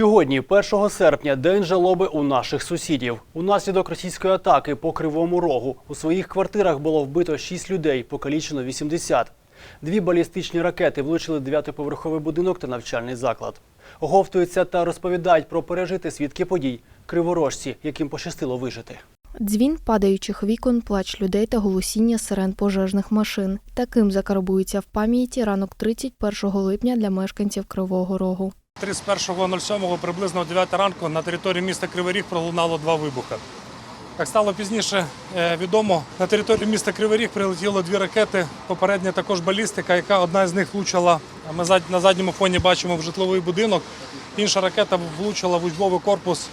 Сьогодні, 1 серпня, день жалоби у наших сусідів. Унаслідок російської атаки по Кривому Рогу у своїх квартирах було вбито 6 людей, покалічено 80. Дві балістичні ракети влучили дев'ятиповерховий будинок та навчальний заклад. Оговтуються та розповідають про пережити свідки подій криворожці, яким пощастило вижити. Дзвін падаючих вікон, плач людей та голосіння сирен пожежних машин. Таким закарбується в пам'яті ранок 31 липня для мешканців Кривого Рогу. 31.07 приблизно о 9 ранку на території міста Кривий Ріг пролунало два вибухи. Як стало пізніше е, відомо, на територію міста Кривий Ріг прилетіло дві ракети. Попередня також балістика, яка одна з них влучила. Ми на задньому фоні бачимо в житловий будинок. Інша ракета влучила в учбовий корпус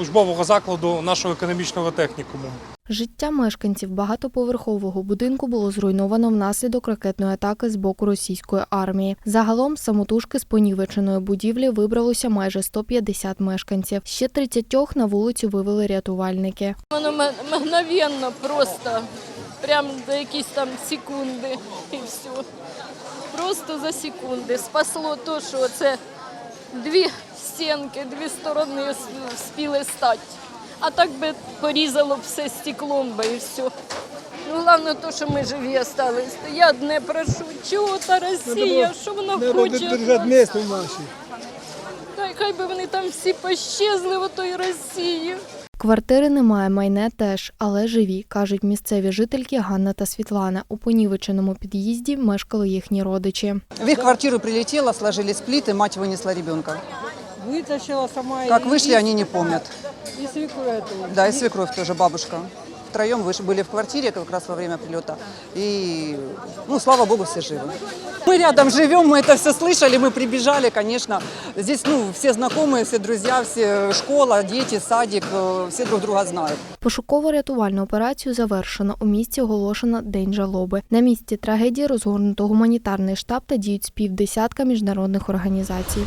учбового закладу нашого економічного технікуму. Життя мешканців багатоповерхового будинку було зруйновано внаслідок ракетної атаки з боку російської армії. Загалом самотужки з понівеченої будівлі вибралося майже 150 мешканців. Ще 30 на вулицю вивели рятувальники. Воно мгновенно просто, прям за якісь там секунди і все. Просто за секунди. Спасло то, що це дві стінки, дві сторони спіли стати. А так би порізало все стеклом би і все. Ну, головне то, що ми живі залишилися. Я одне прошу, чого та Росія, що вона хоче? місто. Та й хай би вони там всі пощезли в тої Росії. Квартири немає, майне теж, але живі, кажуть місцеві жительки Ганна та Світлана. У понівеченому під'їзді мешкали їхні родичі. В их квартиру прилетело, сложились плиты, мать вынесла ребенка. Вытащила сама Как и- вышли, они не помнят. и свекровь эту. Да, и свекровь тоже, бабушка. Втроем выш- были в квартире как раз во время прилета. И, ну, слава богу, все живы. Мы рядом живем, мы это все слышали, мы прибежали, конечно. Здесь, ну, все знакомые, все друзья, все школа, дети, садик, э, все друг друга знают. Пошуково-рятувальну операцію завершено. У місті оголошено День жалоби. На місці трагедії розгорнуто гуманітарний штаб та діють з півдесятка міжнародних організацій.